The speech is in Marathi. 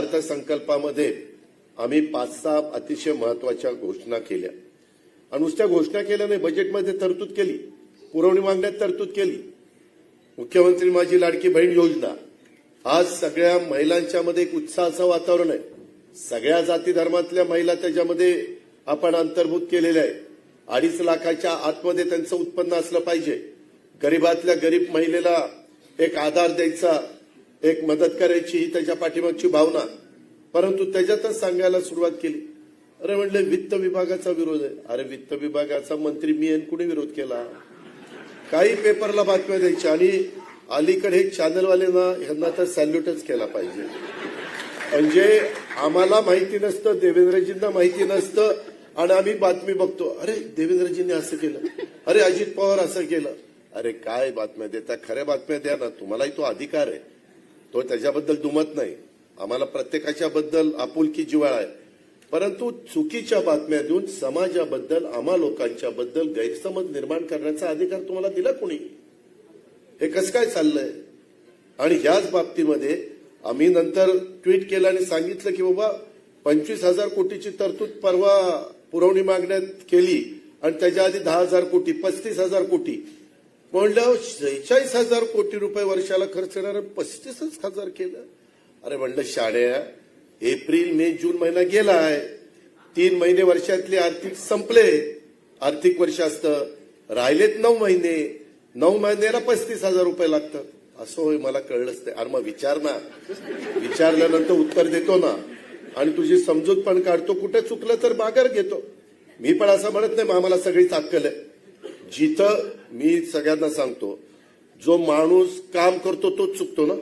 अर्थसंकल्पामध्ये आम्ही पाच सहा अतिशय महत्त्वाच्या घोषणा केल्या. आणि नुसत्या घोषणा केल्या नाही बजेटमध्ये तरतूद केली. पुरवणी मागण्यात तरतूद केली. मुख्यमंत्री माझी लाडकी बहीण योजना. आज सगळ्या महिलांच्या मध्ये एक उत्साहाचं वातावरण आहे. सगळ्या जाती धर्मातल्या महिला त्याच्यामध्ये आपण अंतर्भूत केलेल्या आहे अडीच लाखाच्या आतमध्ये त्यांचं उत्पन्न असलं पाहिजे. गरीबातल्या गरीब महिलेला एक आधार द्यायचा एक मदत करायची ही त्याच्या पाठीमागची भावना. परंतु त्याच्यातच सांगायला सुरुवात केली. अरे म्हणले वित्त विभागाचा विरोध आहे. अरे वित्त विभागाचा मंत्री मी यांनी कुणी विरोध केला? काही पेपरला बातम्या द्यायच्या आणि अलीकडे चॅनलवाल्यांना चॅनलवाले ना ह्यांना तर सॅल्यूटच केला पाहिजे. म्हणजे आम्हाला माहिती नसतं देवेंद्रजींना माहिती नसतं आणि आम्ही बातमी बघतो. अरे देवेंद्रजींनी असं केलं. अरे अजित पवार असं केलं. अरे काय बातम्या देता? खऱ्या बातम्या द्या ना. तुम्हालाही तो अधिकार आहे. तो त्याच्याबद्दल दुमत नाही. आम्हाला प्रत्येकाच्या बद्दल आपुलकी जिवाळ आहे. परंतु चुकीच्या बातम्या देऊन समाजाबद्दल आम्हा लोकांच्या बद्दल गैरसमज निर्माण करण्याचा अधिकार तुम्हाला दिला कोणी? हे कसं काय चाललंय? आणि ह्याच बाबतीमध्ये आम्ही नंतर ट्विट केलं आणि सांगितलं की बाबा पंचवीस हजार कोटीची तरतूद परवा पुरवणी मागण्यात केली आणि त्याच्या आधी दहा हजार कोटी पस्तीस हजार कोटी म्हणलं शेहेचाळीस हजार कोटी रुपये वर्षाला खर्च येणार पस्तीसच हजार केलं. अरे म्हणलं शाळ्या एप्रिल मे जून महिना गेलाय तीन महिने वर्षातले आर्थिक संपले. आर्थिक वर्ष असतं. राहिलेत नऊ महिने. नऊ महिन्याला पस्तीस हजार रुपये लागतात. असं होय मला कळलंच नाही. अरे मग विचार ना. विचारल्यानंतर उत्तर देतो ना. आणि तुझी समजूत पण काढतो. कुठे चुकलं तर माघार घेतो. मी पण असं म्हणत नाही आम्हाला सगळीच अक्कल आहे जिथं मी सगळ्यांना सांगतो जो माणूस काम करतो तोच चुकतो ना?